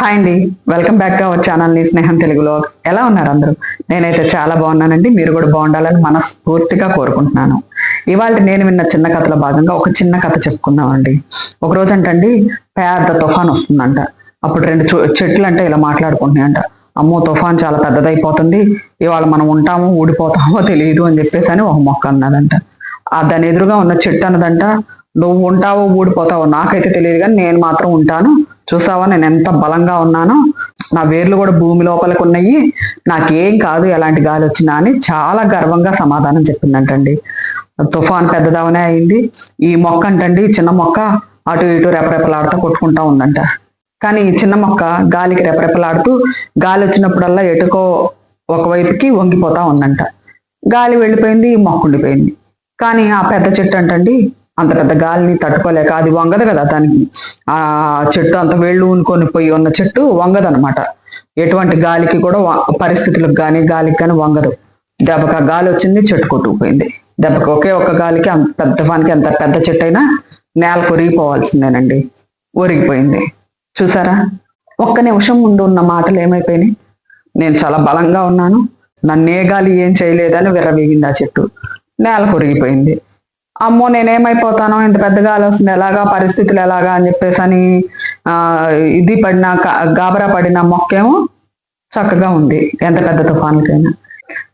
Hi అండి. Welcome back to hour ఛానల్ని స్నేహం తెలుగులో ఎలా ఉన్నారు అందరూ? నేనైతే చాలా బాగున్నానండి. మీరు కూడా బాగుండాలని మనస్ఫూర్తిగా కోరుకుంటున్నాను. ఇవాళ నేను విన్న చిన్న కథలో భాగంగా ఒక చిన్న కథ చెప్పుకుందామండి. ఒక రోజు అంటండి పెద్ద తుఫాన్ వస్తుందంట. అప్పుడు రెండు చెట్లు అంటే ఇలా మాట్లాడుకుంటున్నాయంట. అమ్మో తుఫాన్ చాలా పెద్దదైపోతుంది. ఇవాళ మనం ఉంటామో ఊడిపోతామో తెలియదు అని చెప్పేసి అని ఒక మొక్క అన్నదంట. ఆ దాని ఎదురుగా ఉన్న చెట్టు అన్నదంట నువ్వు ఉంటావో ఊడిపోతావో నాకైతే తెలియదు కానీ నేను మాత్రం ఉంటాను. చూసావా? నేను ఎంత బలంగా ఉన్నానో. నా వేర్లు కూడా భూమి లోపలికి ఉన్నాయి. నాకేం కాదు ఎలాంటి గాలి వచ్చినా అని చాలా గర్వంగా సమాధానం చెప్పిందంటండి. తుఫాన్ పెద్దదవనే అయింది. ఈ మొక్క అంటండి చిన్న మొక్క అటు ఇటు రెపరెపలాడుతూ కొట్టుకుంటా ఉందంట. కానీ ఈ చిన్న మొక్క గాలికి రెపరెపలాడుతూ గాలి వచ్చినప్పుడల్లా ఎటుకో ఒకవైపుకి వంగిపోతా ఉందంట. గాలి వెళ్ళిపోయింది ఈ మొక్క ఉండిపోయింది. కానీ ఆ పెద్ద చెట్టు అంటండి అంత పెద్ద గాలిని తట్టుకోలేక అది వంగదు కదా దానికి. ఆ చెట్టు అంత వేళ్ళు ఊనుకొని పోయి ఉన్న చెట్టు వంగదు అనమాట ఎటువంటి గాలికి కూడా పరిస్థితులకు కానీ గాలికి కానీ వంగదు. దెబ్బకి ఆ గాలి వచ్చింది చెట్టు కొట్టుకుపోయింది. దెబ్బకి ఒకే ఒక్క గాలికి అంత పెద్ద పానికి ఎంత పెద్ద చెట్టు అయినా నేల కొరిగిపోవాల్సిందేనండి. ఒరిగిపోయింది. చూసారా? ఒక్క నిమిషం ముందు ఉన్న మాటలు ఏమైపోయినాయి? నేను చాలా బలంగా ఉన్నాను. నన్ను ఏ గాలి ఏం చేయలేదని విర్రవీగింది ఆ చెట్టు. నేల కొరిగిపోయింది. అమ్మో నేనేమైపోతానో? ఇంత పెద్దగా ఆలోచన ఎలాగా? పరిస్థితులు ఎలాగా? అని చెప్పేసి అని ఆ, ఇది పడిన గాబరా పడిన మొక్కేమో చక్కగా ఉంది. ఎంత పెద్ద తుఫానుకైనా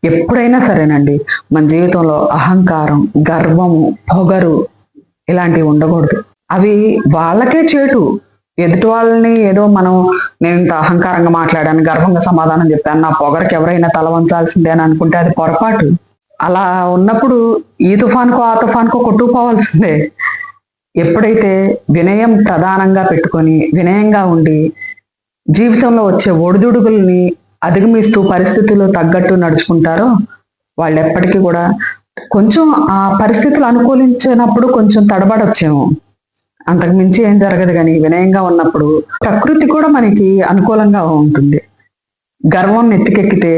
ఎప్పుడైనా సరేనండి మన జీవితంలో అహంకారం గర్వము పొగరు ఇలాంటివి ఉండకూడదు. అవి వాళ్ళకే చేటు. ఎదుటి వాళ్ళని ఏదో మనం నేను ఇంత అహంకారంగా మాట్లాడాను గర్వంగా సమాధానం చెప్పాను నా పొగరికి ఎవరైనా తల వంచాల్సిందే అని అనుకుంటే అది పొరపాటు. అలా ఉన్నప్పుడు ఈ తుఫాన్కో ఆ తుఫాన్కో కొట్టుకుపోవాల్సిందే. ఎప్పుడైతే వినయం ప్రధానంగా పెట్టుకొని వినయంగా ఉండి జీవితంలో వచ్చే ఒడిదుడుకుల్ని అధిగమిస్తూ పరిస్థితులు తగ్గట్టు నడుచుకుంటారో వాళ్ళు ఎప్పటికీ కూడా కొంచెం ఆ పరిస్థితులు అనుకూలించినప్పుడు కొంచెం తడబడొచ్చేమో. అంతకు మించి ఏం జరగదు కానీ వినయంగా ఉన్నప్పుడు ప్రకృతి కూడా మనకి అనుకూలంగా ఉంటుంది. గర్వం నెత్తికెక్కితే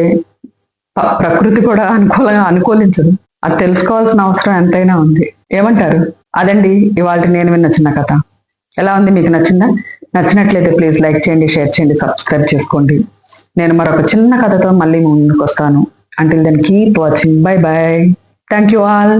ప్రకృతి కూడా అనుకూలంగా అనుకూలించదు. అది తెలుసుకోవాల్సిన అవసరం ఎంతైనా ఉంది. ఏమంటారు? అదండి ఇవాళ నేను విన్న చిన్న కథ. ఎలా ఉంది? మీకు నచ్చిందా? నచ్చినట్లయితే ప్లీజ్ లైక్ చేయండి షేర్ చేయండి సబ్స్క్రైబ్ చేసుకోండి. నేను మరొక చిన్న కథతో మళ్ళీ ముందుకు వస్తాను until then keep watching bye bye thank you all